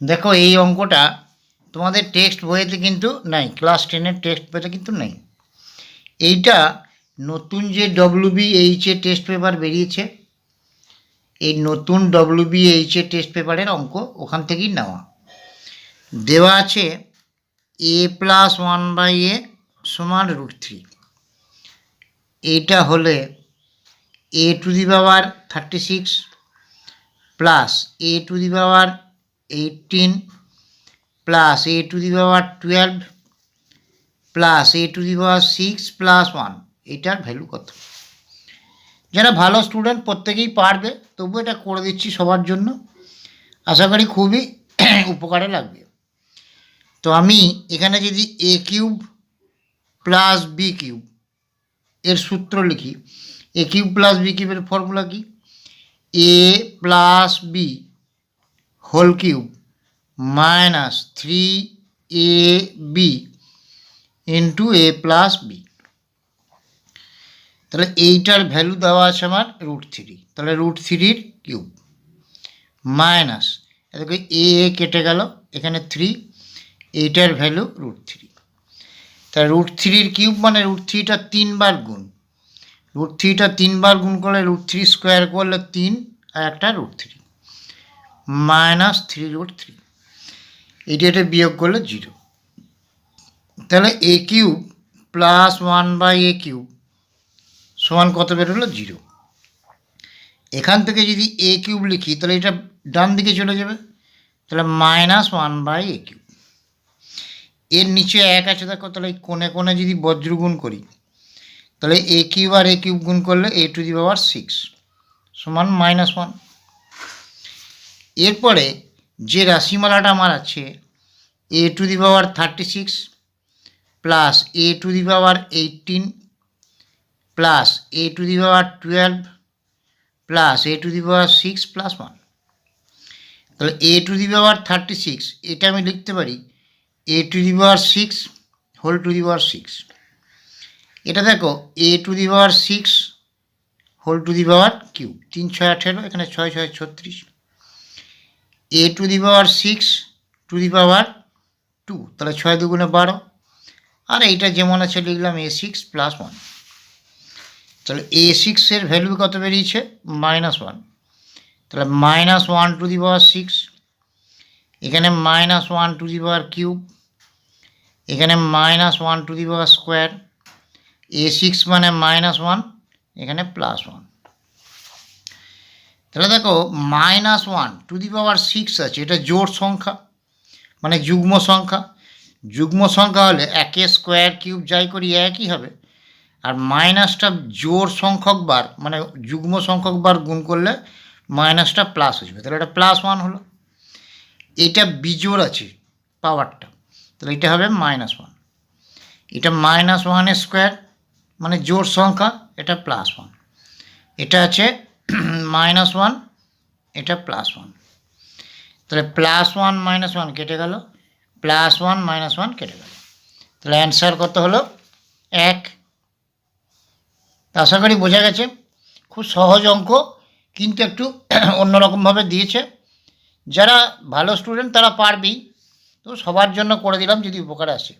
দেখো এই অঙ্কটা তোমাদের টেক্সট বইয়েতে কিন্তু নাই, ক্লাস টেনের টেক্সট বইতে কিন্তু নেই। এইটা নতুন যে WB H A test paper বেরিয়েছে, এই নতুন ডব্লিউবি এইচ এ টেস্ট পেপারের অঙ্ক ওখান থেকেই নেওয়া। দেওয়া আছে a plus one by a সমান রুট থ্রি এইটা হলে a to the power thirty six plus a to the power eighteen plus a to the power twelve plus a to the power six plus one এটার value কত? যারা ভালো student প্রত্যেকেই পারবে তবু এটা করে দিচ্ছি সবার জন্য। আশা করি খুবই উপকারে লাগবে। তো আমি এখানে যদি a cube plus b cube এর সূত্র লিখি এ কিউব প্লাস বি কিউবের ফর্মুলা কি? A plus b whole cube minus three a b into a plus b তাহলে এইটার ভ্যালু দেওয়া আছে আমার রুট থ্রি তাহলে রুট থ্রির কিউব মাইনাস এদিকে এ এ কেটে গেল, এখানে থ্রি এইটার ভ্যালু রুট থ্রি তাহলে রুট থ্রির কিউব মানে রুট থ্রিটা তিনবার গুণ। রুট থ্রিটা তিনবার গুণ করলে রুট থ্রি স্কোয়ার করলে তিন, আর একটা root three minus three root three এইটা এটা বিয়োগ করলে জিরো তাহলে a cube plus one by a cube সমান কত বেরোলো জিরো এখান থেকে যদি এ কিউব লিখি, তাহলে এটা ডান দিকে চলে যাবে। তাহলে minus one by a cube এর নিচে এক আছে, দেখো, তাহলে এই কোণে কোণে যদি বজ্র গুণ করি, তাহলে এ কিউব আর এ কিউব গুণ করলে a to the power six সমান মাইনাস ওয়ান এরপরে যে রাশিমালাটা আমার আছে a to the power thirty six plus a to the power eighteen plus a to the power twelve plus a to the power six plus one তাহলে a to the power thirty six এটা আমি লিখতে পারি a to the power six whole to the power six এটা দেখো a to the power six whole to the power cube তিন ছয় আঠেরো, এখানে ছয় ছয়, ছত্রিশ। A to the power six to the power two তাহলে ছয় দুগুণে বারো। আর এইটা যেমন আছে লিখলাম এ সিক্স প্লাস ওয়ান তাহলে এ সিক্সের ভ্যালু কত বেরিয়েছে? মাইনাস ওয়ান তাহলে minus one to the power six এখানে minus one to the power cube এখানে minus one to the power square A six মানে মাইনাস ওয়ান এখানে প্লাস ওয়ান তাহলে দেখো minus one to the power six আছে, এটা জোর সংখ্যা মানে যুগ্ম সংখ্যা। যুগ্ম সংখ্যা হলে একে স্কোয়ার কিউব যাই করি, একই হবে। আর মাইনাসটা জোর সংখ্যক বার মানে যুগ্ম সংখ্যক বার গুণ করলে মাইনাসটা প্লাস আসবে তাহলে এটা প্লাস ওয়ান হলো। এটা বিজোড় আছে পাওয়ারটা তাহলে এটা হবে মাইনাস ওয়ান এটা মাইনাস ওয়ানের স্কোয়ার মানে জোর সংখ্যা, এটা প্লাস ওয়ান এটা আছে মাইনাস ওয়ান এটা প্লাস ওয়ান তাহলে প্লাস ওয়ান মাইনাস ওয়ান কেটে গেল। প্লাস ওয়ান মাইনাস ওয়ান কেটে গেল। তাহলে অ্যান্সার কত হলো? এক। আশা করি বোঝা গেছে। খুব সহজ অঙ্ক, কিন্তু একটু অন্যরকমভাবে দিয়েছে। যারা ভালো স্টুডেন্ট তারা পারবেই। তো সবার জন্য করে দিলাম, যদি উপকারে আসে।